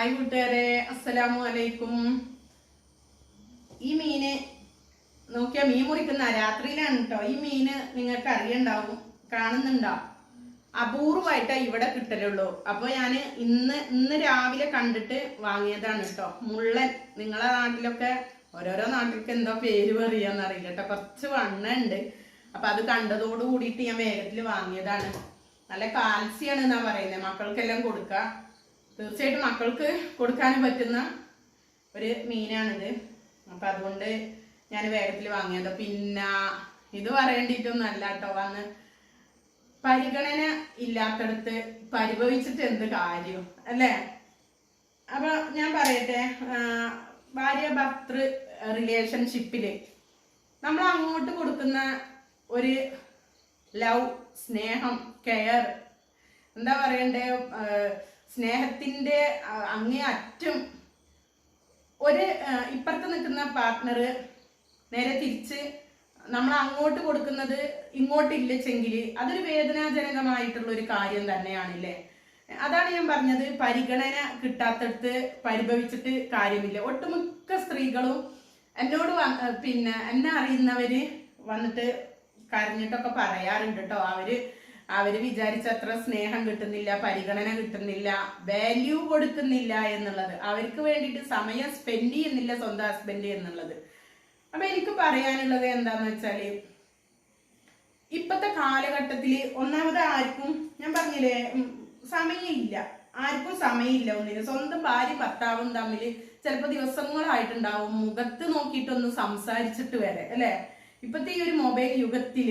Hi കൂട്ടുകാരെ അസ്സലാമു അലൈക്കും ഈ മീന് നോക്കിയാ മീൻ മുറിക്കുന്ന രാത്രിയിലാണ് കേട്ടോ ഈ മീന് നിങ്ങൾക്ക് അറിയണ്ടാവും കാണുന്നുണ്ടാവും അപൂർവമായിട്ടാണ് ഇവിടെ കിട്ടലുള്ളൂ. അപ്പോൾ ഞാൻ ഇന്ന് ഇന്ന് രാവിലെ കണ്ടിട്ട് വാങ്ങിയതാണ് കേട്ടോ മുള്ളൻ നിങ്ങളെ നാട്ടിലൊക്കെ ഓരോരോ നാട്ടിലൊക്കെ എന്തോ പേര് പറയാന്ന് അറിയില്ല കേട്ടോ കുറച്ച് വണ്ണുണ്ട്. അപ്പൊ അത് കണ്ടതോട് കൂടിയിട്ട് ഞാൻ വേഗത്തിൽ വാങ്ങിയതാണ്. നല്ല കാൽസ്യാണ് എന്നാ പറയുന്നത് മക്കൾക്കെല്ലാം കൊടുക്കുക തീർച്ചയായിട്ടും മക്കൾക്ക് കൊടുക്കാൻ പറ്റുന്ന ഒരു മീനാണിത്. അപ്പൊ അതുകൊണ്ട് ഞാൻ വേഗത്തിൽ വാങ്ങിയത് പിന്നെ ഇത് പറയേണ്ടിട്ടൊന്നും അല്ല കേട്ടോ. വന്ന് പരിഗണന ഇല്ലാത്തടത്ത് പരിഭവിച്ചിട്ട് എന്ത് കാര്യം? അല്ലേ? അപ്പൊ ഞാൻ പറയട്ടെ ഭാര്യ ഭർത്തൃ റിലേഷൻഷിപ്പിൽ നമ്മൾ അങ്ങോട്ട് കൊടുക്കുന്ന ഒരു ലവ് സ്നേഹം കെയർ എന്താ പറയണ്ടേ ആ, അങ്ങേ അറ്റം ഒരു ഇപ്പുറത്ത് നിൽക്കുന്ന പാർട്ട്ണർ നേരെ തിരിച്ച് നമ്മൾ അങ്ങോട്ട് കൊടുക്കുന്നത് ഇങ്ങോട്ട് ഇല്ലെച്ചെങ്കിൽ അതൊരു വേദനാജനകമായിട്ടുള്ള ഒരു കാര്യം തന്നെയാണല്ലേ? അതാണ് ഞാൻ പറഞ്ഞത്. പരിഗണന കിട്ടാത്തടത്ത് പരിഭവിച്ചിട്ട് കാര്യമില്ല. ഒട്ടുമിക്ക സ്ത്രീകളും എന്നോട് പിന്നെ എന്നെ അറിയുന്നവര് വന്നിട്ട് കരഞ്ഞിട്ടൊക്കെ പറയാറുണ്ട് കേട്ടോ. അവർ അവർ വിചാരിച്ചത്ര സ്നേഹം കിട്ടുന്നില്ല പരിഗണന കിട്ടുന്നില്ല വാല്യൂ കൊടുക്കുന്നില്ല എന്നുള്ളത്. അവർക്ക് വേണ്ടിയിട്ട് സമയം സ്പെൻഡ് ചെയ്യുന്നില്ല സ്വന്തം ഹസ്ബൻഡ് എന്നുള്ളത്. അപ്പൊ എനിക്ക് പറയാനുള്ളത് എന്താന്ന് വെച്ചാൽ ഇപ്പത്തെ കാലഘട്ടത്തിൽ ഒന്നാമത് ആർക്കും ഞാൻ പറഞ്ഞില്ലേ സമയമില്ല. ആർക്കും സമയമില്ല ഒന്നിന്. സ്വന്തം ഭാര്യ ഭർത്താവും തമ്മിൽ ചിലപ്പോൾ ദിവസങ്ങളായിട്ടുണ്ടാവും. മുഖത്ത് നോക്കിയിട്ടൊന്ന് സംസാരിച്ചിട്ട് വരെ അല്ലേ? ഇപ്പത്തെ ഈ ഒരു മൊബൈൽ യുഗത്തിൽ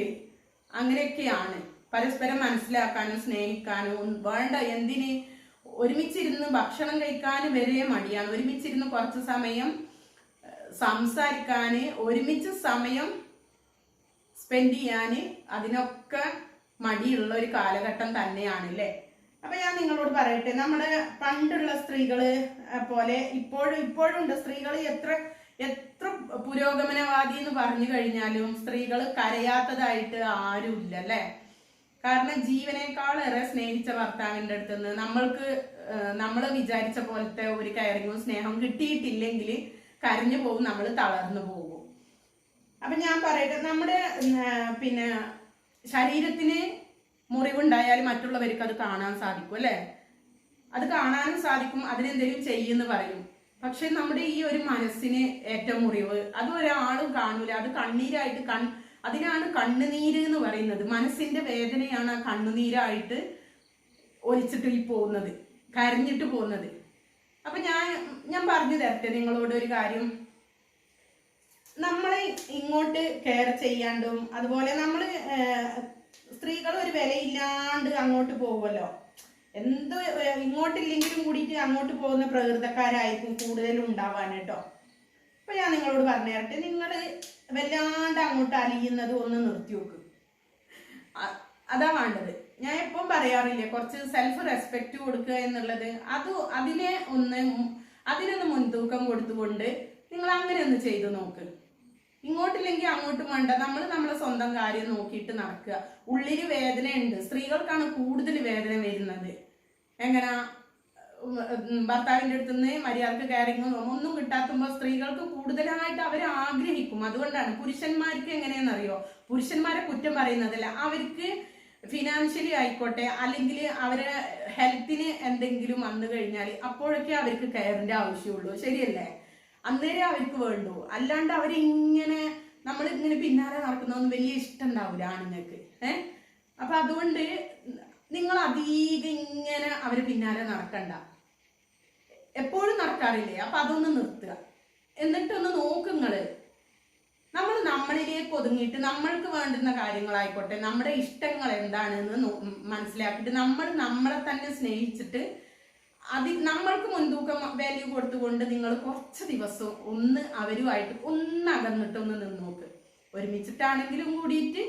അങ്ങനെയൊക്കെയാണ്. പരസ്പരം മനസ്സിലാക്കാനും സ്നേഹിക്കാനും വേണ്ട എന്തിന്? ഒരുമിച്ചിരുന്ന് ഭക്ഷണം കഴിക്കാനും വരെ മടിയാണ്. ഒരുമിച്ചിരുന്ന് കുറച്ച് സമയം സംസാരിക്കാൻ ഒരുമിച്ച് സമയം സ്പെൻഡ് ചെയ്യാൻ അതിനൊക്കെ മടിയുള്ള ഒരു കാലഘട്ടം തന്നെയാണ് അല്ലേ? അപ്പൊ ഞാൻ നിങ്ങളോട് പറയട്ടെ നമ്മുടെ പണ്ടുള്ള സ്ത്രീകൾ പോലെ ഇപ്പോഴും ഇപ്പോഴും ഉണ്ട്. സ്ത്രീകൾ എത്ര എത്ര പുരോഗമനവാദി എന്ന് പറഞ്ഞു കഴിഞ്ഞാലും സ്ത്രീകൾ കരയാത്തതായിട്ട് ആരുമില്ല അല്ലേ? കാരണം ജീവനേക്കാളേറെ സ്നേഹിച്ച ഭർത്താവിന്റെ അടുത്ത് നിന്ന് നമ്മൾക്ക് നമ്മൾ വിചാരിച്ച പോലത്തെ ഒരു കയറിങ്ങും സ്നേഹം കിട്ടിയിട്ടില്ലെങ്കിൽ കരഞ്ഞു പോകും നമ്മൾ തളർന്നു പോകും. അപ്പൊ ഞാൻ പറയട്ടെ നമ്മുടെ പിന്നെ ശരീരത്തിന് മുറിവുണ്ടായാൽ മറ്റുള്ളവർക്ക് അത് കാണാൻ സാധിക്കും അല്ലേ? അത് കാണാനും സാധിക്കും അതിനെന്തെങ്കിലും ചെയ്യുമെന്ന് പറയും. പക്ഷെ നമ്മുടെ ഈ ഒരു മനസ്സിന് ഏറ്റവും മുറിവ് അത് ഒരാളും കാണൂല അത് കണ്ണീരായിട്ട് കൺ അതിനാണ് കണ്ണുനീര് എന്ന് പറയുന്നത്. മനസ്സിന്റെ വേദനയാണ് ആ കണ്ണുനീരായിട്ട് ഒലിച്ചിട്ട് ഈ പോകുന്നത് കരഞ്ഞിട്ട് പോകുന്നത്. അപ്പൊ ഞാൻ ഞാൻ പറഞ്ഞു തരട്ടെ നിങ്ങളോട് ഒരു കാര്യം. നമ്മളെ ഇങ്ങോട്ട് കെയർ ചെയ്യാണ്ടും അതുപോലെ നമ്മൾ സ്ത്രീകൾ ഒരു വിലയില്ലാണ്ട് അങ്ങോട്ട് പോകുമല്ലോ എന്ത് ഇങ്ങോട്ടില്ലെങ്കിലും കൂടിയിട്ട് അങ്ങോട്ട് പോകുന്ന പ്രകൃതക്കാരായിരിക്കും കൂടുതലും ഉണ്ടാവാൻ കേട്ടോ. അപ്പൊ ഞാൻ നിങ്ങളോട് പറഞ്ഞു തരട്ടെ. നിങ്ങൾ വല്ലാണ്ട് അങ്ങോട്ട് അലിയുന്നത് ഒന്ന് നിർത്തി വെക്ക് അതാ വേണ്ടത്. ഞാൻ എപ്പം പറയാറില്ല കുറച്ച് സെൽഫ് റെസ്പെക്ട് കൊടുക്കുക എന്നുള്ളത്. അത് അതിനെ ഒന്ന് അതിനൊന്ന് മുൻതൂക്കം കൊടുത്തുകൊണ്ട് നിങ്ങൾ അങ്ങനെ ഒന്ന് ചെയ്തു നോക്ക്. ഇങ്ങോട്ടില്ലെങ്കിൽ അങ്ങോട്ടും വേണ്ട. നമ്മൾ നമ്മളെ സ്വന്തം കാര്യം നോക്കിയിട്ട് നടക്കുക. ഉള്ളിൽ ഉണ്ട് സ്ത്രീകൾക്കാണ് കൂടുതൽ വേദന വരുന്നത്. എങ്ങനാ? ഉം, അടുത്ത് നിന്ന് മര്യാദയ്ക്ക് കയറിങ്ങും ഒന്നും കിട്ടാത്തുമ്പോൾ സ്ത്രീകൾക്ക് കൂടുതലായിട്ട് അവർ ആഗ്രഹിക്കും. അതുകൊണ്ടാണ് പുരുഷന്മാർക്ക് എങ്ങനെയെന്നറിയോ? പുരുഷന്മാരെ കുറ്റം പറയുന്നതല്ല. അവർക്ക് ഫിനാൻഷ്യലി ആയിക്കോട്ടെ അല്ലെങ്കിൽ അവരെ ഹെൽത്തിന് എന്തെങ്കിലും വന്നു കഴിഞ്ഞാൽ അപ്പോഴൊക്കെ അവർക്ക് കെയറിന്റെ ആവശ്യമുള്ളൂ. ശരിയല്ലേ? അന്നേരം അവർക്ക് വേണ്ടു. അല്ലാണ്ട് അവരിങ്ങനെ നമ്മൾ ഇങ്ങനെ പിന്നാലെ നടക്കുന്നതൊന്നും വലിയ ഇഷ്ടം ഉണ്ടാവില്ല ആണുങ്ങൾക്ക്. ഏഹ് അപ്പൊ അതുകൊണ്ട് നിങ്ങൾ അധികം ഇങ്ങനെ അവർ പിന്നാലെ നടക്കണ്ട. എപ്പോഴും നടക്കാറില്ലേ? അപ്പൊ അതൊന്ന് നിർത്തുക. എന്നിട്ടൊന്ന് നോക്കുങ്ങൾ നമ്മൾ നമ്മളിലേക്ക് ഒതുങ്ങിയിട്ട് നമ്മൾക്ക് വേണ്ടുന്ന കാര്യങ്ങളായിക്കോട്ടെ നമ്മുടെ ഇഷ്ടങ്ങൾ എന്താണെന്ന് മനസ്സിലാക്കിയിട്ട് നമ്മൾ നമ്മളെ തന്നെ സ്നേഹിച്ചിട്ട് അതി നമ്മൾക്ക് മുൻതൂക്കം വാല്യൂ കൊടുത്തുകൊണ്ട് നിങ്ങൾ കുറച്ച് ദിവസം ഒന്ന് അവരുമായിട്ട് ഒന്ന് അകന്നിട്ടൊന്ന് നിന്നോക്ക്. നിന്ന് നോക്ക് ഒരുമിച്ചിട്ടാണെങ്കിലും കൂടിയിട്ട്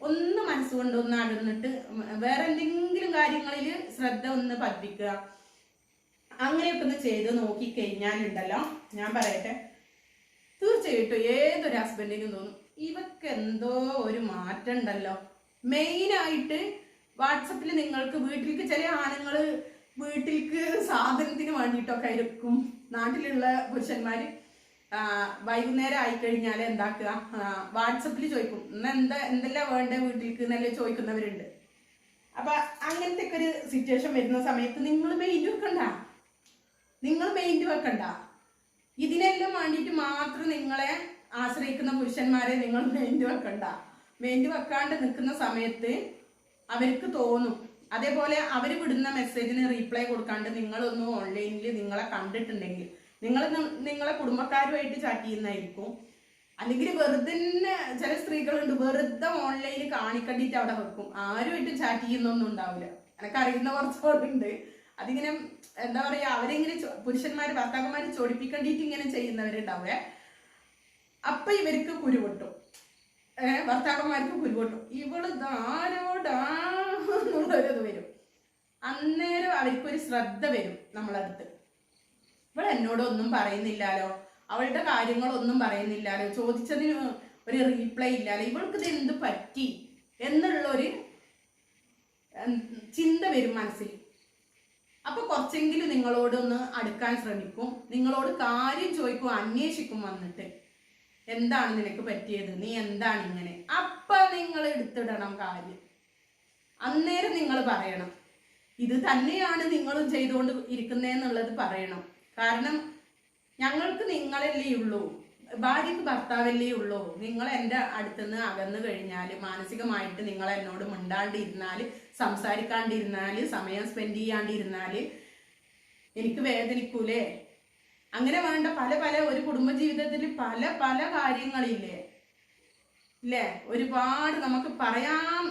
ഒന്ന് മനസ്സുകൊണ്ട് ഒന്ന് അടർന്നിട്ട് വേറെ എന്തെങ്കിലും കാര്യങ്ങളിൽ ശ്രദ്ധ ഒന്ന് പതിപ്പിക്കുക. അങ്ങനെയൊക്കെ ഒന്ന് ചെയ്ത് നോക്കി കഴിഞ്ഞാലുണ്ടല്ലോ. ഞാൻ പറയട്ടെ. തീർച്ചയായിട്ടും ഏതൊരു ഹസ്ബൻഡിനും തോന്നും ഇവക്ക് എന്തോ ഒരു മാറ്റം ഉണ്ടല്ലോ. മെയിനായിട്ട് വാട്സപ്പിൽ നിങ്ങൾക്ക് വീട്ടിലേക്ക് ചില ആണുങ്ങൾ വീട്ടിലേക്ക് സാധനത്തിന് വേണ്ടിയിട്ടൊക്കെ ആയിരിക്കും. നാട്ടിലുള്ള പുരുഷന്മാര് ആ, വൈകുന്നേരം ആയിക്കഴിഞ്ഞാൽ എന്താക്കുക? വാട്സപ്പിൽ ചോദിക്കും. ഇന്ന് എന്താ എന്തെല്ലാം വേണ്ടേ വീട്ടിലേക്ക് എന്നല്ലേ ചോദിക്കുന്നവരുണ്ട്. അപ്പൊ അങ്ങനത്തെ ഒക്കെ ഒരു സിറ്റുവേഷൻ വരുന്ന സമയത്ത് നിങ്ങൾ പെയിന്റ് വെക്കണ്ട. നിങ്ങൾ പെയിന്റ് വെക്കണ്ട. ഇതിനെല്ലാം വേണ്ടിയിട്ട് മാത്രം നിങ്ങളെ ആശ്രയിക്കുന്ന പുരുഷന്മാരെ നിങ്ങൾ മെയിന്റ് വെക്കണ്ട. മെയിന്റ് വെക്കാണ്ട് നിൽക്കുന്ന സമയത്ത് അവർക്ക് തോന്നും. അതേപോലെ അവർ വിടുന്ന മെസ്സേജിന് റീപ്ലൈ കൊടുക്കാണ്ട് നിങ്ങളൊന്നും ഓൺലൈനിൽ നിങ്ങളെ കണ്ടിട്ടുണ്ടെങ്കിൽ നിങ്ങൾ നിങ്ങളെ കുടുംബക്കാരുമായിട്ട് ചാറ്റ് ചെയ്യുന്നതായിരിക്കും. അല്ലെങ്കിൽ വെറുതെ ചില സ്ത്രീകളുണ്ട് വെറുതെ ഓൺലൈനിൽ കാണിക്കണ്ടിട്ട് അവിടെ വെക്കും. ആരുമായിട്ട് ചാറ്റ് ചെയ്യുന്നൊന്നും ഉണ്ടാവില്ല. എനക്ക് അറിയുന്ന കുറച്ചുണ്ട് അതിങ്ങനെ എന്താ പറയാ അവരിങ്ങനെ പുരുഷന്മാർ പുരുഷന്മാര് ഭർത്താക്കന്മാര് ചൊടിപ്പിക്കണ്ടിട്ട് ഇങ്ങനെ ചെയ്യുന്നവരുണ്ടാവേ അപ്പൊ ഇവർക്ക് കുരുപൊട്ടും. ഏഹ് ഭർത്താക്കന്മാർക്ക് കുരുപൊട്ടും. ഇവൾ ധാരോടാന്നുള്ളൊരിത് വരും. അന്നേരം അവർക്കൊരു ശ്രദ്ധ വരും നമ്മളടുത്ത്. ഇവൾ എന്നോടൊന്നും പറയുന്നില്ലല്ലോ. അവളുടെ കാര്യങ്ങളൊന്നും പറയുന്നില്ലാലോ ചോദിച്ചതിന് ഒരു റീപ്ലൈ ഇല്ലാലോ. ഇവൾക്ക് ഇത് എന്ത് പറ്റി എന്നുള്ളൊരു ചിന്ത വരും മനസ്സിൽ. അപ്പൊ കുറച്ചെങ്കിലും നിങ്ങളോടൊന്ന് അടുക്കാൻ ശ്രമിക്കും. നിങ്ങളോട് കാര്യം ചോദിക്കും അന്വേഷിക്കും വന്നിട്ട്. എന്താണ് നിനക്ക് പറ്റിയത്? നീ എന്താണ് ഇങ്ങനെ? അപ്പൊ നിങ്ങൾ എടുത്തിടണം കാര്യം. അന്നേരം നിങ്ങൾ പറയണം. ഇത് തന്നെയാണ് നിങ്ങളും ചെയ്തുകൊണ്ട് ഇരിക്കുന്നതെന്നുള്ളത് പറയണം. കാരണം ഞങ്ങൾക്ക് നിങ്ങളല്ലേ ഉള്ളൂ. ഭാര്യക്ക് ഭർത്താവല്ലേ ഉള്ളൂ. നിങ്ങൾ എന്റെ അടുത്തുനിന്ന് അകന്നു കഴിഞ്ഞാൽ മാനസികമായിട്ട് നിങ്ങൾ എന്നോട് മിണ്ടാണ്ടിരുന്നാൽ സംസാരിക്കാണ്ടിരുന്നാൽ സമയം സ്പെൻഡ് ചെയ്യാണ്ടിരുന്നാൽ എനിക്ക് വേദനിക്കൂലേ? അങ്ങനെ വേണ്ട പല പല ഒരു കുടുംബ ജീവിതത്തിൽ പല പല കാര്യങ്ങളില്ലേ? ഇല്ലേ ഒരുപാട് നമുക്ക് പറയാൻ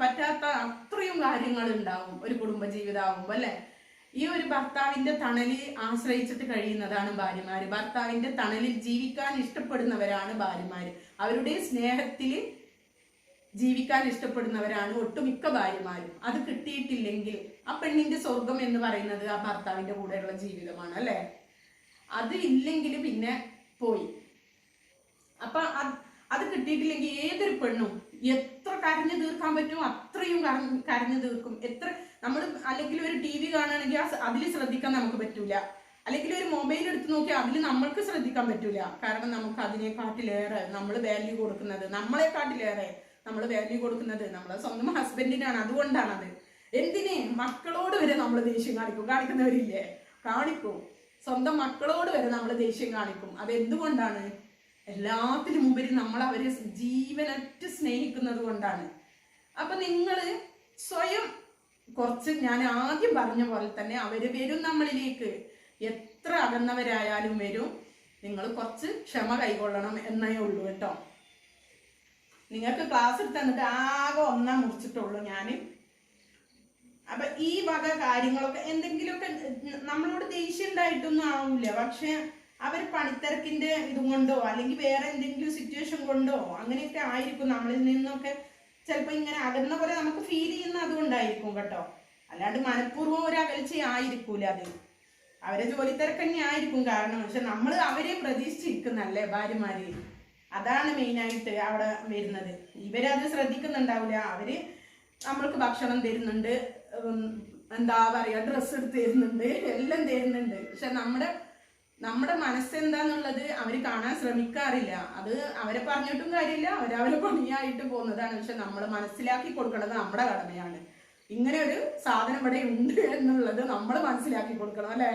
പറ്റാത്ത അത്രയും കാര്യങ്ങൾ ഉണ്ടാവും ഒരു കുടുംബ കുടുംബജീവിതമാകുമ്പോൾ അല്ലേ ഈ ഒരു ഭർത്താവിന്റെ തണലിൽ ആശ്രയിച്ചിട്ട് കഴിയുന്നതാണ് ഭാര്യമാര്. ഭർത്താവിന്റെ തണലിൽ ജീവിക്കാൻ ഇഷ്ടപ്പെടുന്നവരാണ് ഭാര്യമാര്. അവരുടെ സ്നേഹത്തിൽ ജീവിക്കാൻ ഇഷ്ടപ്പെടുന്നവരാണ് ഒട്ടുമിക്ക ഭാര്യമാരും. അത് കിട്ടിയിട്ടില്ലെങ്കിൽ ആ പെണ്ണിന്റെ സ്വർഗം എന്ന് പറയുന്നത് ആ ഭർത്താവിന്റെ കൂടെയുള്ള ജീവിതമാണ് അല്ലേ? അത് ഇല്ലെങ്കിൽ പിന്നെ പോയി. അപ്പൊ അത് കിട്ടിയിട്ടില്ലെങ്കിൽ ഏതൊരു പെണ്ണും എത്ര കരഞ്ഞു തീർക്കാൻ പറ്റുമോ അത്രയും കരഞ്ഞു തീർക്കും. എത്ര നമ്മൾ അല്ലെങ്കിൽ ഒരു ടി വി കാണുകയാണെങ്കിൽ അതിൽ ശ്രദ്ധിക്കാൻ നമുക്ക് പറ്റൂല. അല്ലെങ്കിൽ ഒരു മൊബൈൽ എടുത്ത് നോക്കി അതിൽ നമ്മൾക്ക് ശ്രദ്ധിക്കാൻ പറ്റൂല. കാരണം നമുക്ക് അതിനെക്കാട്ടിലേറെ നമ്മൾ വാല്യൂ കൊടുക്കുന്നത് നമ്മളെക്കാട്ടിലേറെ നമ്മൾ വാല്യൂ കൊടുക്കുന്നത് നമ്മളെ സ്വന്തം ഹസ്ബൻഡിനാണ് അതുകൊണ്ടാണത്. എന്തിന്? മക്കളോട് വരെ നമ്മൾ ദേഷ്യം കാണിക്കും. കാണിക്കുന്നവരില്ലേ? കാണിക്കും. സ്വന്തം മക്കളോട് വരെ നമ്മൾ ദേഷ്യം കാണിക്കും. അത് എന്തുകൊണ്ടാണ് എല്ലാത്തിനും മുമ്പിൽ നമ്മൾ അവരെ ജീവനറ്റ് സ്നേഹിക്കുന്നത് കൊണ്ടാണ്. അപ്പൊ നിങ്ങൾ സ്വയം കുറച്ച് ഞാൻ ആദ്യം പറഞ്ഞ പോലെ തന്നെ അവർ വരും നമ്മളിലേക്ക്. എത്ര അകന്നവരായാലും വരും. നിങ്ങൾ കുറച്ച് ക്ഷമ കൈകൊള്ളണം എന്നേ ഉള്ളൂ കേട്ടോ. നിങ്ങൾക്ക് ക്ലാസ് എടുത്ത് ആകെ ഒന്നാ മുറിച്ചിട്ടുള്ളൂ ഞാൻ അപ്പൊ ഈ വക കാര്യങ്ങളൊക്കെ എന്തെങ്കിലുമൊക്കെ നമ്മളോട് ദേഷ്യം ഉണ്ടായിട്ടൊന്നും ആവില്ല പക്ഷെ അവർ പണിത്തിരക്കിന്റെ ഇതും കൊണ്ടോ അല്ലെങ്കിൽ വേറെ എന്തെങ്കിലും സിറ്റുവേഷൻ കൊണ്ടോ അങ്ങനെയൊക്കെ ആയിരിക്കും നമ്മളിൽ നിന്നൊക്കെ ചിലപ്പോൾ ഇങ്ങനെ അകന്ന പോലെ നമുക്ക് ഫീൽ ചെയ്യുന്ന അതുകൊണ്ടായിരിക്കും കേട്ടോ. അല്ലാണ്ട് മനഃപൂർവം ഒരു അകൽച്ച ആയിരിക്കൂല അത്. അവരെ ജോലി തിരക്കന്നെ ആയിരിക്കും കാരണം. പക്ഷെ നമ്മൾ അവരെ പ്രതീക്ഷിച്ചിരിക്കുന്നല്ലേ ഭാര്യമാര്? അതാണ് മെയിനായിട്ട് അവിടെ വരുന്നത്. ഇവരത് ശ്രദ്ധിക്കുന്നുണ്ടാവില്ല അവർ നമ്മൾക്ക് ഭക്ഷണം തരുന്നുണ്ട്. എന്താ പറയാ ഡ്രസ്സ് എടുത്ത് തരുന്നുണ്ട്. എല്ലാം തരുന്നുണ്ട്. പക്ഷെ നമ്മുടെ നമ്മുടെ മനസ്സെന്താന്നുള്ളത് അവർ കാണാൻ ശ്രമിക്കാറില്ല. അത് അവരെ പറഞ്ഞിട്ടും കാര്യമില്ല അവരവരെ പണിയായിട്ട് പോകുന്നതാണ്. പക്ഷെ നമ്മൾ മനസ്സിലാക്കി കൊടുക്കേണ്ടത് നമ്മുടെ കടമയാണ്. ഇങ്ങനെ ഒരു സാധനം ഇവിടെ ഉണ്ട് എന്നുള്ളത് നമ്മൾ മനസ്സിലാക്കി കൊടുക്കണം അല്ലേ?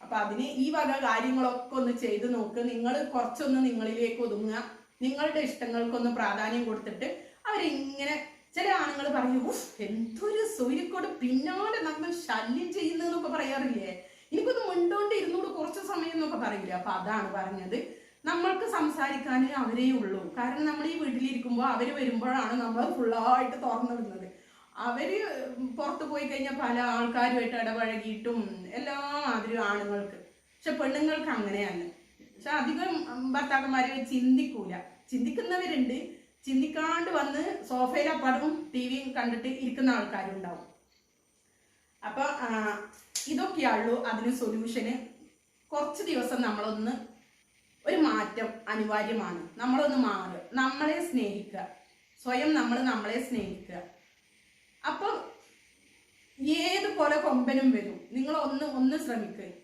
അപ്പൊ അതിന് ഈ വക കാര്യങ്ങളൊക്കെ ഒന്ന് ചെയ്ത് നോക്ക്. നിങ്ങൾ കുറച്ചൊന്ന് നിങ്ങളിലേക്ക് ഒതുങ്ങുക. നിങ്ങളുടെ ഇഷ്ടങ്ങൾക്കൊന്ന് പ്രാധാന്യം കൊടുത്തിട്ട് അവരിങ്ങനെ ചില ആണുങ്ങൾ പറയും "ഉഫ്, എന്തൊരു സൂര്യക്കോട് പിന്നാലെ നമ്മൾ ശല്യം ചെയ്യുന്നതെന്നൊക്കെ പറയാറില്ലേ? എനിക്കൊന്ന് മുണ്ടോണ്ട് ഇരുന്നൂട് കുറച്ച് സമയം എന്നൊക്കെ പറയില്ല? അപ്പൊ അതാണ് പറഞ്ഞത്. നമ്മൾക്ക് സംസാരിക്കാൻ അവരേ ഉള്ളൂ. കാരണം നമ്മൾ ഈ വീട്ടിലിരിക്കുമ്പോൾ അവർ വരുമ്പോഴാണ് നമ്മൾ ഫുള്ളായിട്ട് തുറന്നിടുന്നത്. അവർ പുറത്ത് പോയി കഴിഞ്ഞാൽ പല ആൾക്കാരുമായിട്ട് ഇടപഴകിയിട്ടും എല്ലാ മാതിരിയും ആണുങ്ങൾക്ക്. പക്ഷെ പെണ്ണുങ്ങൾക്ക് അങ്ങനെയല്ല. പക്ഷെ അധികം ഭർത്താക്കന്മാരെ ചിന്തിക്കൂല. ചിന്തിക്കുന്നവരുണ്ട്. ചിന്തിക്കാണ്ട് വന്ന് സോഫയിൽ അപ്പാടും ടി വിയും കണ്ടിട്ട് ഇരിക്കുന്ന ആൾക്കാരും ഉണ്ടാവും അപ്പൊ ആ, ഇതൊക്കെയുള്ളൂ അതിന് സൊല്യൂഷന് കുറച്ച് ദിവസം നമ്മളൊന്ന് ഒരു മാറ്റം അനിവാര്യമാണ്. നമ്മളൊന്ന് മാറുക. നമ്മളെ സ്നേഹിക്കുക. സ്വയം നമ്മൾ നമ്മളെ സ്നേഹിക്കുക. അപ്പം ഏതുപോലെ കൊമ്പനും വരും. നിങ്ങൾ ഒന്ന് ഒന്ന് ശ്രമിക്കുക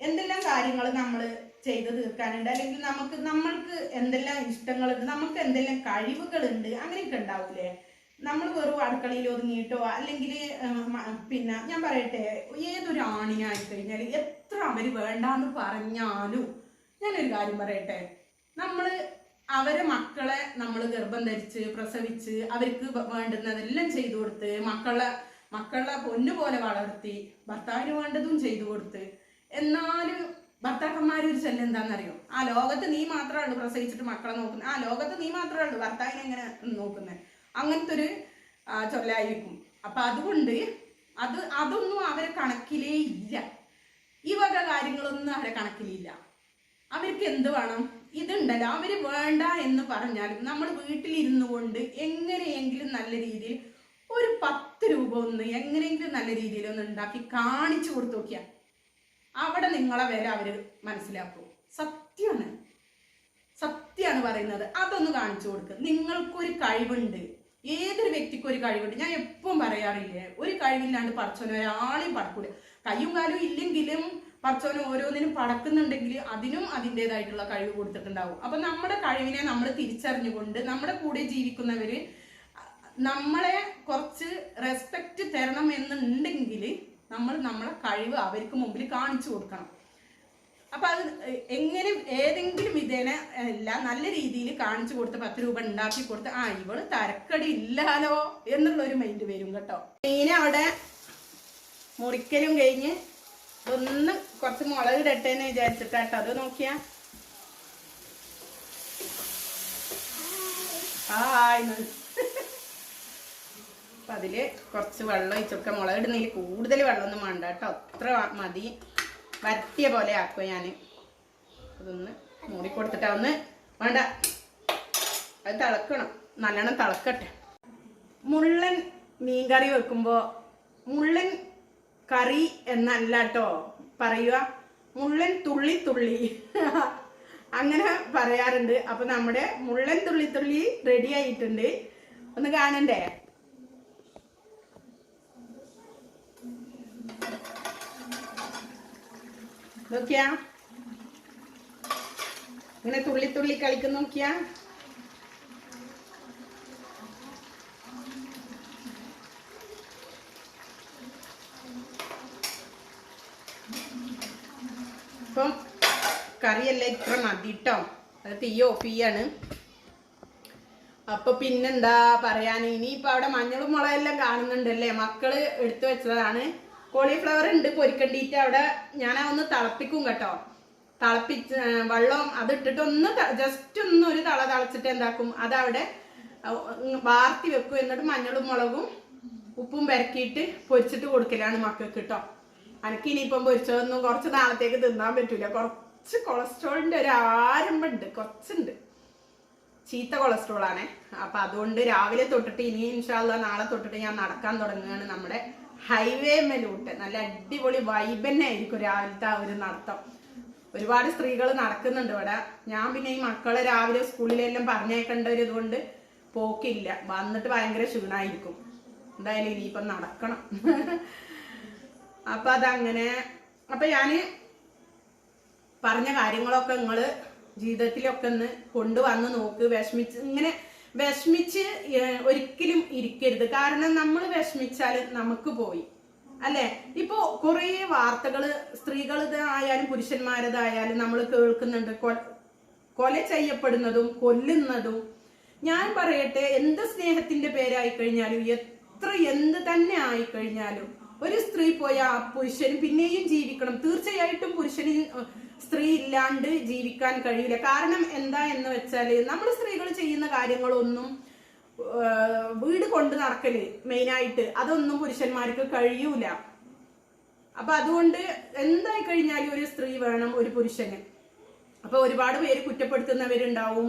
എന്തെല്ലാം കാര്യങ്ങൾ നമ്മൾ ചെയ്ത് തീർക്കാനുണ്ട്? അല്ലെങ്കിൽ നമുക്ക് നമ്മൾക്ക് എന്തെല്ലാം ഇഷ്ടങ്ങളുണ്ട്? നമുക്ക് എന്തെല്ലാം കഴിവുകളുണ്ട്? അങ്ങനെയൊക്കെ ഉണ്ടാവൂലേ? നമ്മൾ വെറും അടുക്കളയിൽ ഒതുങ്ങിയിട്ടോ അല്ലെങ്കിൽ പിന്നെ ഞാൻ പറയട്ടെ ഏതൊരു ആണിനായി കഴിഞ്ഞാൽ എത്ര അവർ വേണ്ടാന്ന് പറഞ്ഞാലും ഞാനൊരു കാര്യം പറയട്ടെ നമ്മൾ അവരെ മക്കളെ നമ്മൾ ഗർഭം ധരിച്ച് പ്രസവിച്ച് അവർക്ക് വേണ്ടുന്നതെല്ലാം ചെയ്തു കൊടുത്ത് മക്കളെ മക്കളെ പൊന്നുപോലെ വളർത്തി ഭർത്താവിന് വേണ്ടതും ചെയ്തു കൊടുത്ത് എന്നാലും ഭർത്താക്കന്മാർ ഒരു ശല്യം എന്താണെന്നറിയോ ആ ലോകത്ത് നീ മാത്രമേ ഉള്ളൂ പ്രസവിച്ചിട്ട് മക്കളെ നോക്കുന്നത് ആ ലോകത്ത് നീ മാത്രമേ ഉള്ളൂ ഭർത്താവിനെ എങ്ങനെ നോക്കുന്നത് അങ്ങനത്തെ ഒരു ചൊല്ലായിരിക്കും അപ്പൊ അതുകൊണ്ട് അത് അതൊന്നും അവരെ കണക്കിലേ ഇല്ല. ഈ വക കാര്യങ്ങളൊന്നും അവരെ കണക്കിലില്ല. അവർക്ക് എന്ത് വേണം? ഇതുണ്ടല്ലോ. അവർ വേണ്ട എന്ന് പറഞ്ഞാൽ നമ്മൾ വീട്ടിലിരുന്നു കൊണ്ട് എങ്ങനെയെങ്കിലും നല്ല രീതിയിൽ ഒരു പത്ത് രൂപ ഒന്ന് എങ്ങനെയെങ്കിലും നല്ല രീതിയിൽ ഒന്ന് ഉണ്ടാക്കി കാണിച്ചു കൊടുത്തു നോക്കിയാൽ അവിടെ നിങ്ങളെ വില അവർ മനസ്സിലാക്കും. സത്യമാണ് സത്യമാണ് പറയുന്നത്. അതൊന്ന് കാണിച്ചു കൊടുക്കുക നിങ്ങൾക്കൊരു കഴിവുണ്ട്. ഏതൊരു വ്യക്തിക്കും ഒരു കഴിവുണ്ട്. ഞാൻ എപ്പം പറയാറില്ലേ ഒരു കഴിവില്ലാണ്ട് പടച്ചോനെ ഒരാളെയും പടക്കൂല കയ്യും കാലും ഇല്ലെങ്കിലും പറച്ചോന് ഓരോന്നിനും പടക്കുന്നുണ്ടെങ്കിൽ അതിനും അതിന്റെതായിട്ടുള്ള കഴിവ് കൊടുത്തിട്ടുണ്ടാവും. അപ്പൊ നമ്മുടെ കഴിവിനെ നമ്മൾ തിരിച്ചറിഞ്ഞുകൊണ്ട് നമ്മുടെ കൂടെ ജീവിക്കുന്നവര് നമ്മളെ കുറച്ച് റെസ്പെക്റ്റ് തരണം എന്നുണ്ടെങ്കിൽ നമ്മൾ നമ്മളെ കഴിവ് അവർക്ക് മുമ്പിൽ കാണിച്ചു കൊടുക്കണം. അപ്പൊ അത് എങ്ങനെ ഏതെങ്കിലും വിധേന എല്ലാം നല്ല രീതിയിൽ കാണിച്ചു കൊടുത്ത് പത്ത് രൂപ ഉണ്ടാക്കി കൊടുത്ത് ആ ഇവൾ തരക്കടി ഇല്ലാലോ എന്നുള്ള ഒരു മൈൻഡ് വരും കേട്ടോ. മീനെ അവിടെ മുറിക്കലും കഴിഞ്ഞ് ഒന്ന് കുറച്ച് മുളക് ഇടട്ടേന്ന് വിചാരിച്ചിട്ടാട്ടോ. അത് നോക്കിയാ. ആയിന്ന് അപ്പൊ അതിൽ കുറച്ച് വെള്ളം ഒഴിച്ചൊക്കെ മുളക് ഇടുന്നതിൽ കൂടുതൽ വെള്ളമൊന്നും വേണ്ട കേട്ടോ. അത്ര മതി. വരട്ടിയ പോലെ ആക്കുക ഞാൻ അതൊന്ന് മൂടി കൊടുത്തിട്ട് ഒന്ന് വേണ്ട. അത് തിളക്കണം. നല്ലോണം തിളക്കട്ടെ. മുള്ളൻ മീൻകറി വെക്കുമ്പോൾ മുള്ളൻ കറി എന്നല്ല കേട്ടോ പറയുക മുള്ളൻ തുള്ളി തുള്ളി. അങ്ങനെ പറയാറുണ്ട്. അപ്പം നമ്മുടെ മുള്ളൻ തുള്ളി തുള്ളി റെഡി ആയിട്ടുണ്ട്. ഒന്ന് കാണണ്ടേ? നോക്കിയാ? ഇങ്ങനെ തുള്ളി തുള്ളി കളിക്കുന്ന നോക്കിയാ? ഇപ്പം കറിയല്ല? ഇത്ര മതി ട്ടോ. അത് തീ ഓഫ് ചെയ്യാണ്. അപ്പൊ പിന്നെന്താ പറയാൻ ഇനിയിപ്പൊ അവിടെ മഞ്ഞളും മുളകെല്ലാം കാണുന്നുണ്ടല്ലേ? മക്കൾ എടുത്തു വെച്ചതാണ്. കോളിഫ്ലവർ ഉണ്ട് പൊരിക്കണ്ടിട്ട് അവിടെ. ഞാൻ ഒന്ന് തിളപ്പിക്കും കേട്ടോ. തിളപ്പിച്ച് വെള്ളം അത് ഇട്ടിട്ട് ഒന്ന് ജസ്റ്റ് ഒന്ന് ഒരു തള തിളച്ചിട്ട് എന്താക്കും? അതവിടെ വാർത്തി വെക്കും. എന്നിട്ട് മഞ്ഞളും മുളകും ഉപ്പും പെരക്കിയിട്ട് പൊരിച്ചിട്ട് കൊടുക്കലാണ് മക്കൾക്ക് കേട്ടോ. എനിക്ക് ഇനിയിപ്പം പൊരിച്ചതൊന്നും കുറച്ച് നാളത്തേക്ക് തിന്നാൻ പറ്റൂല. കുറച്ച് കൊളസ്ട്രോളിന്റെ ഒരു ആരംഭമുണ്ട് കുറച്ചുണ്ട്. ചീത്ത കൊളസ്ട്രോൾ ആണേ അപ്പൊ അതുകൊണ്ട് രാവിലെ തൊട്ടിട്ട് ഇനി ഇൻഷാല്ല നാളെ തൊട്ടിട്ട് ഞാൻ നടക്കാൻ തുടങ്ങുകയാണ് നമ്മുടെ ഹൈവേ മേലൂട്ട് നല്ല അടിപൊളി വൈബ് തന്നെ ആയിരിക്കും രാവിലത്തെ ആ ഒരു നടത്തം. ഒരുപാട് സ്ത്രീകൾ നടക്കുന്നുണ്ട് ഇവിടെ. ഞാൻ പിന്നെ ഈ മക്കളെ രാവിലെ സ്കൂളിലെല്ലാം പറഞ്ഞേക്കേണ്ട ഒരു ഇതുകൊണ്ട് പോക്കില്ല. വന്നിട്ട് ഭയങ്കര ക്ഷീണായിരിക്കും. എന്തായാലും ഇനിയിപ്പം നടക്കണം. അപ്പൊ അതങ്ങനെ അപ്പൊ ഞാൻ പറഞ്ഞ കാര്യങ്ങളൊക്കെ നിങ്ങൾ ജീവിതത്തിലൊക്കെ ഒന്ന് കൊണ്ടുവന്ന് നോക്ക് വിഷമിച്ച് ഇങ്ങനെ വിഷമിച്ച് ഒരിക്കലും ഇരിക്കരുത്. കാരണം നമ്മൾ വിഷമിച്ചാൽ നമുക്ക് പോയി. അല്ലെ? ഇപ്പോ കുറേ വാർത്തകൾ സ്ത്രീകളതായാലും പുരുഷന്മാരതായാലും നമ്മൾ കേൾക്കുന്നുണ്ട്. കൊല ചെയ്യപ്പെടുന്നതും കൊല്ലുന്നതും. ഞാൻ പറയട്ടെ എന്ത് സ്നേഹത്തിന്റെ പേരായി കഴിഞ്ഞാലും എത്ര എന്ത് തന്നെ ആയി കഴിഞ്ഞാലും ഒരു സ്ത്രീ പോയ ആ പുരുഷന് പിന്നെയും ജീവിക്കണം. തീർച്ചയായിട്ടും പുരുഷന് സ്ത്രീ ഇല്ലാണ്ട് ജീവിക്കാൻ കഴിയില്ല. കാരണം എന്താ എന്ന് വെച്ചാൽ നമ്മൾ സ്ത്രീകൾ ചെയ്യുന്ന കാര്യങ്ങളൊന്നും വീട് കൊണ്ട് നടക്കൽ മെയിനായിട്ട് അതൊന്നും പുരുഷന്മാർക്ക് കഴിയൂല. അപ്പൊ അതുകൊണ്ട് എന്തായി കഴിഞ്ഞാലും ഒരു സ്ത്രീ വേണം ഒരു പുരുഷന്. അപ്പൊ ഒരുപാട് പേര് കുറ്റപ്പെടുത്തുന്നവരുണ്ടാവും.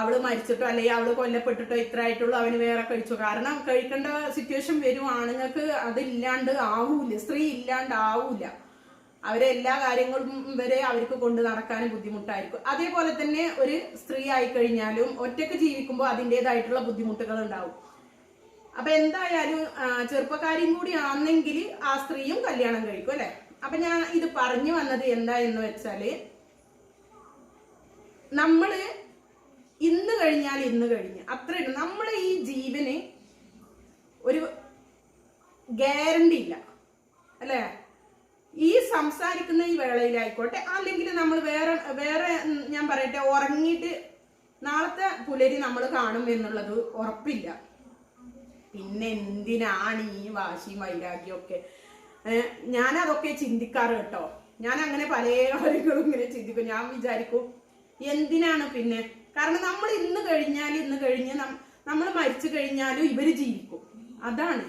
അവൾ മരിച്ചിട്ടോ അല്ലെങ്കിൽ അവൾ കൊല്ലപ്പെട്ടിട്ടോ ഇത്ര ആയിട്ടുള്ളൂ അവന് വേറെ കഴിച്ചു. കാരണം കഴിക്കേണ്ട സിറ്റുവേഷൻ വരും ആണുങ്ങൾക്ക് അതില്ലാണ്ട് ആവൂല സ്ത്രീ ഇല്ലാണ്ട് ആവൂല. അവരെ എല്ലാ കാര്യങ്ങളും വരെ അവർക്ക് കൊണ്ട് നടക്കാനും ബുദ്ധിമുട്ടായിരിക്കും. അതേപോലെ തന്നെ ഒരു സ്ത്രീ ആയി കഴിഞ്ഞാലും ഒറ്റയ്ക്ക് ജീവിക്കുമ്പോൾ അതിന്റെതായിട്ടുള്ള ബുദ്ധിമുട്ടുകൾ ഉണ്ടാവും. അപ്പൊ എന്തായാലും ചെറുപ്പക്കാരിയും കൂടി ആണെങ്കിൽ ആ സ്ത്രീയും കല്യാണം കഴിക്കും അല്ലെ? അപ്പൊ ഞാൻ ഇത് പറഞ്ഞു വന്നത് എന്താ എന്ന് വെച്ചാൽ നമ്മൾ ഇന്ന് കഴിഞ്ഞാൽ ഇന്ന് കഴിഞ്ഞ്. അത്രേ ഉള്ളൂ. നമ്മളെ ഈ ജീവന് ഒരു ഗ്യാരണ്ടി ഇല്ല. അല്ലേ? ഈ സംസാരിക്കുന്ന ഈ വേളയിലായിക്കോട്ടെ അല്ലെങ്കിൽ നമ്മൾ വേറെ വേറെ ഞാൻ പറയട്ടെ ഉറങ്ങിയിട്ട് നാളത്തെ പുലരി നമ്മൾ കാണും എന്നുള്ളത് ഉറപ്പില്ല. പിന്നെ എന്തിനാണ് ഈ വാശി വൈരാഗ്യമൊക്കെ ഞാനതൊക്കെ ചിന്തിക്കാറ് കേട്ടോ. ഞാൻ അങ്ങനെ പല കാര്യങ്ങളും ഇങ്ങനെ ചിന്തിക്കും. ഞാൻ വിചാരിക്കും എന്തിനാണ് പിന്നെ? കാരണം നമ്മൾ ഇന്ന് കഴിഞ്ഞാൽ ഇന്ന് കഴിഞ്ഞ് നമ്മൾ മരിച്ചു കഴിഞ്ഞാലും ഇവർ ജീവിക്കും. അതാണ്.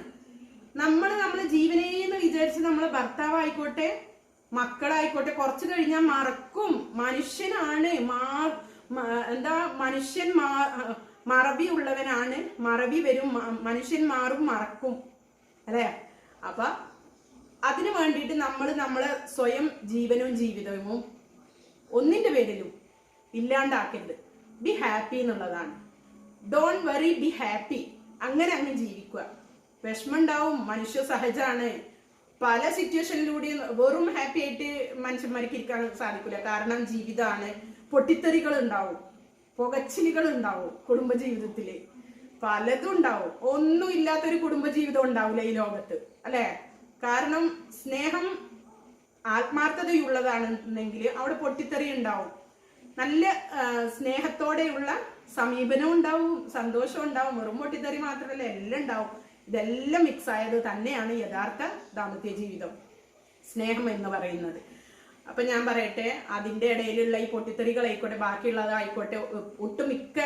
നമ്മൾ നമ്മൾ ജീവനേന്ന് വിചാരിച്ച് നമ്മളെ ഭർത്താവായിക്കോട്ടെ മക്കളായിക്കോട്ടെ കുറച്ച് കഴിഞ്ഞാൽ മറക്കും. മനുഷ്യനാണ്. എന്താ മനുഷ്യൻ മറവി ഉള്ളവനാണ്. മറവി വരും മനുഷ്യൻ മാറും മറക്കും. അല്ലേ? അപ്പൊ അതിനു വേണ്ടിയിട്ട് നമ്മൾ നമ്മളെ സ്വയം ജീവനവും ജീവിതവും ഒന്നിന്റെ പേരിലും ഇല്ലാണ്ടാക്കരുത്. ബി ഹാപ്പി എന്നുള്ളതാണ്. ഡോൺ വെറി ബി ഹാപ്പി അങ്ങനെ അങ്ങ് ജീവിക്കുക. വിഷമം ഉണ്ടാവും മനുഷ്യ സഹജമാണ്. പല സിറ്റുവേഷനിലൂടെയും വെറും ഹാപ്പി ആയിട്ട് മനുഷ്യന്മാർക്ക് ഇരിക്കാൻ സാധിക്കില്ല കാരണം ജീവിതമാണ് പൊട്ടിത്തെറികൾ ഉണ്ടാവും പുകച്ചിലുകൾ ഉണ്ടാവും കുടുംബജീവിതത്തിൽ പലതും ഉണ്ടാവും. ഒന്നും ഇല്ലാത്തൊരു കുടുംബജീവിതം ഉണ്ടാവില്ല ഈ ലോകത്ത്. അല്ലെ? കാരണം സ്നേഹം ആത്മാർത്ഥതയുള്ളതാണെന്നെങ്കിൽ അവിടെ പൊട്ടിത്തെറി ഉണ്ടാവും. നല്ല സ്നേഹത്തോടെയുള്ള സമീപനം ഉണ്ടാവും സന്തോഷം ഉണ്ടാവും. വെറും പൊട്ടിത്തെറി മാത്രമല്ല എല്ലാം ഉണ്ടാവും. ഇതെല്ലാം മിക്സ് ആയത് തന്നെയാണ് യഥാർത്ഥ ദാമ്പത്യ ജീവിതം. സ്നേഹം എന്ന് പറയുന്നത്. അപ്പൊ ഞാൻ പറയട്ടെ അതിന്റെ ഇടയിലുള്ള ഈ പൊട്ടിത്തെറികളായിക്കോട്ടെ ബാക്കിയുള്ളതായിക്കോട്ടെ ഒട്ടുമിക്ക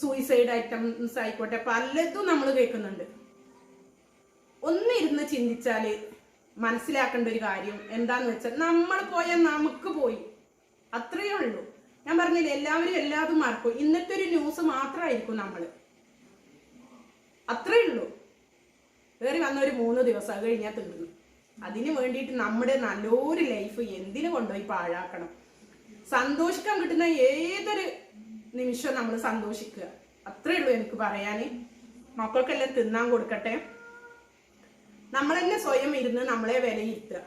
സൂയിസൈഡ് ഐറ്റംസ് ആയിക്കോട്ടെ പലതും നമ്മൾ കേൾക്കുന്നുണ്ട്. ഒന്നിരുന്ന് ചിന്തിച്ചാൽ മനസ്സിലാക്കേണ്ട ഒരു കാര്യം എന്താന്ന് വെച്ചാൽ നമ്മൾ പോയാൽ നമുക്ക് പോയി. അത്രയേ ഉള്ളൂ. ഞാൻ പറഞ്ഞില്ല എല്ലാവരും എല്ലാതും മറക്കും. ഇന്നത്തെ ഒരു ന്യൂസ് മാത്രമായിരിക്കും നമ്മൾ അത്രയേ ഉള്ളൂ. കയറി വന്ന ഒരു മൂന്ന് ദിവസം കഴിഞ്ഞാൽ തീർന്നു. അതിന് വേണ്ടിയിട്ട് നമ്മുടെ നല്ലൊരു ലൈഫ് എന്തിനു കൊണ്ടുപോയി പാഴാക്കണം? സന്തോഷിക്കാൻ കിട്ടുന്ന ഏതൊരു നിമിഷം നമ്മൾ സന്തോഷിക്കുക. അത്രേ ഉള്ളൂ എനിക്ക് പറയാന്. മക്കൾക്കെല്ലാം തിന്നാൻ കൊടുക്കട്ടെ. നമ്മൾ തന്നെ സ്വയം ഇരുന്ന് നമ്മളെ വിലയിരുത്തുക.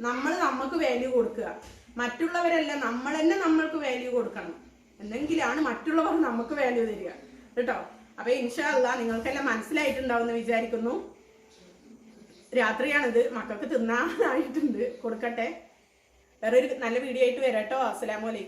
നമ്മൾ നമുക്ക് വാല്യൂ കൊടുക്കുക. മറ്റുള്ളവരല്ല നമ്മൾ തന്നെ നമ്മൾക്ക് വാല്യൂ കൊടുക്കണം. എന്തെങ്കിലാണ് മറ്റുള്ളവർ നമുക്ക് വാല്യൂ തരിക. കേട്ടോ? അപ്പൊ ഇൻഷാല്ല നിങ്ങൾക്കെല്ലാം മനസ്സിലായിട്ടുണ്ടാവുമെന്ന് വിചാരിക്കുന്നു. രാത്രിയാണിത്. മക്കൾക്ക് തിന്നാനായിട്ടുണ്ട്. കൊടുക്കട്ടെ. വേറൊരു നല്ല വീഡിയോ ആയിട്ട് വരാട്ടോ. അസ്സലാമലൈക്കും